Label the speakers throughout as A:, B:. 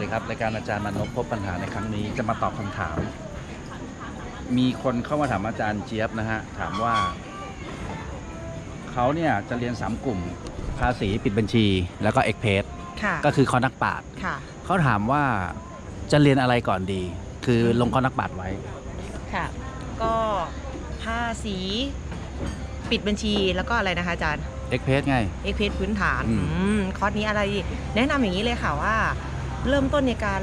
A: ดีครับรายการอาจารย์มานพพบปัญหาในครั้งนี้จะมาตอบคำถาม มีคนเข้ามาถามอาจารย์เจี๊ยบนะฮะถามว่าเขาเนี่ยจะเรียน3กลุ่มภาษีปิดบัญชี แล้วก็เอ็กเพส
B: ค่ะ
A: ก็คือคอนักปราด
B: ค่ะ
A: เขาถามว่าจะเรียนอะไรก่อนดี คือลงคอนักปราดไว้
B: ค่ะก็ภาษีปิดบัญชีแล้วก็อะไรนะคะอาจารย์
A: เอ็กเพสไง
B: เอ็กเพสพื้นฐาน
A: อืม
B: อืมคอร์สนี้อะไรแนะนำอย่างนี้เลยค่ะว่า เริ่มต้นในการ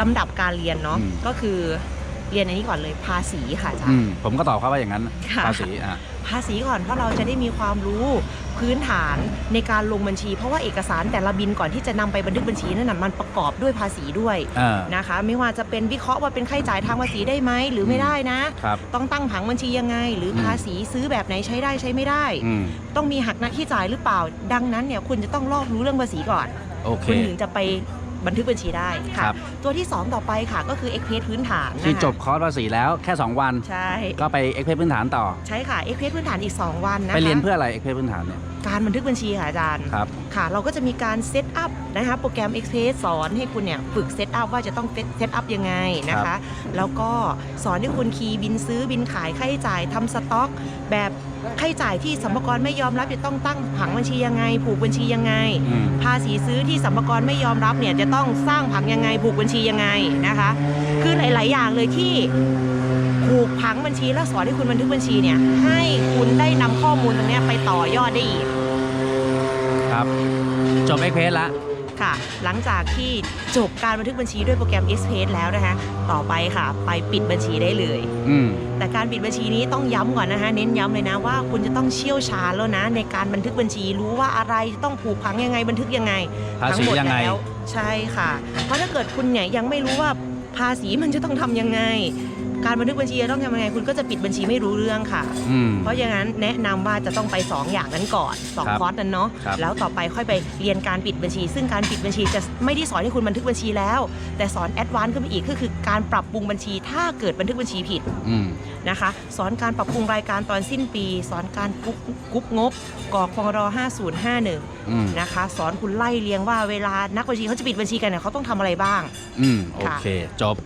B: ลำดับการเรียนเนาะก็คือเรียนอันนี้ก่อนเลยภาษีค่ะอาจาร
A: อื
B: ย์
A: มผมก็ตอบเขาว่าอย่างนั้น
B: ค่ะ
A: ภาษีอะ
B: ภาษีก่อนเพราะเราจะได้มีความรู้พื้นฐานในการลงบัญชี เพราะว่าเอกสารแต่ละบินก่อนที่จะนำไปบันทึกบัญชีนั่นนะมันประกอบด้วยภาษีด้วย
A: เออ
B: นะคะ ไม่ว่าจะเป็นวิเคราะห์ว่าเป็นค่าใช้จ่ายทางภาษีได้ไหมหรือไม่ได้นะ
A: ครับ
B: ต้องตั้งผังบัญชียังไง หรืออ
A: ม
B: ภาษีซื้อแบบไหนใช้ได้ใช้ไม่ได้
A: อืม
B: ต้องมีหักหน้าที่จ่ายหรือเปล่า ดังนั้นเนี่ยคุณจะต้องรอบรู้เรื่องภาษีก่อน
A: โอเค
B: คุณถึงจะไป บันทึกบัญชีได้
A: ค
B: ค่ะ
A: รับ
B: ตัวที่ 2 ต่อไปค่ะ ก็คือเอ็กเพสพื้นฐานนะคะ
A: ที่จบคอร์สภาษีแล้วแค่ 2 วัน
B: ใช่
A: ก็ไปเอ็กเพสพื้นฐานต่อ
B: ใช่ค่ะเอ็กเพสพื้นฐานอีก 2 วันนะคะ
A: ไปเรียนเพื่ออะไรเอ็กเพสพื้นฐานเนี่ย
B: การบันทึกบัญชีค่ะอาจารย์
A: ครับ
B: ค่ะ เราก็จะมีการเซตอัพนะคะโปรแกรม Express สอนให้คุณเนี่ยฝึกเซตอัพว่าจะต้องเซตอัพยังไงนะ
A: ครั
B: คะ
A: บ
B: แล้วก็สอนให้คุณคีย์บินซื้อบินขายค่าใช้จ่ายทำสต็อก แบบค่าใช้จ่ายที่สัมภาระไม่ยอมรับจะต้องตั้งผังบัญชียังไง ผูกบัญชียังไง
A: อืม
B: ภาษีซื้อที่สัมภาระไม่ยอมรับเนี่ยจะต้องสร้างผังยังไง ผูกบัญชียังไงนะคะ คือหลาย ๆ อย่างเลยที่ผูกผังบัญชีแล้วสอนให้คุณบันทึกบัญชีเนี่ยให้คุณได้นำข้อมูลตรงเนี้ยไปต่อยอดได้อีก
A: ครับ จบเอ็กเพสละ
B: ค่ะหลังจากที่ จบการบันทึกบัญชีด้วยโปรแกรม s p a c e แล้วนะคะ ต่อไปค่ะ ไปปิดบัญชีได้เลย
A: อืม
B: แต่การปิดบัญชีนี้ต้องย้ำก่อนนะคะ เน้นย้ำเลยนะว่าคุณจะต้องเชี่ยวชาญแล้วนะ ในการบันทึกบัญชีรู้ว่าอะไรจะต้องผูกผังยังไงบันทึกยังไง
A: ภาษี
B: ทั้งหมด
A: ยังไง
B: แล้วใช่ค่ะ เพราะถ้าเกิดคุณเนี่ยยังไม่รู้ว่าภาษีมันจะต้องทำยังไง การบันทึกบัญชีจะต้องทำยังไงคุณก็จะปิดบัญชีไม่รู้เรื่องค่ะ
A: อืม
B: เพราะอย่างนั้นแนะนำว่าจะต้องไป 2 อย่างนั้นก่อนสอง
A: ครับ
B: คอร์สนั้นเนาะ
A: ครับ
B: แล้วต่อไปค่อยไปเรียนการปิดบัญชี ซึ่งการปิดบัญชีจะไม่ได้สอนให้คุณบันทึกบัญชีแล้ว แต่สอนแอดวานซ์ขึ้นไปอีกก็คือการปรับปรุงบัญชีถ้าเกิดบันทึกบัญชีผิด
A: อืม
B: นะคะ สอนการปรับปรุงรายการตอนสิ้นปี สอนการกุ๊กกุ๊กงบกอกพร5051
A: อืม
B: นะคะ สอนคุณไล่เรียงว่าเวลานักบัญชีเขาจะปิดบัญชีกันเนี่ยเขาต้องทำอะไรบ้าง
A: อืม โอเค จบ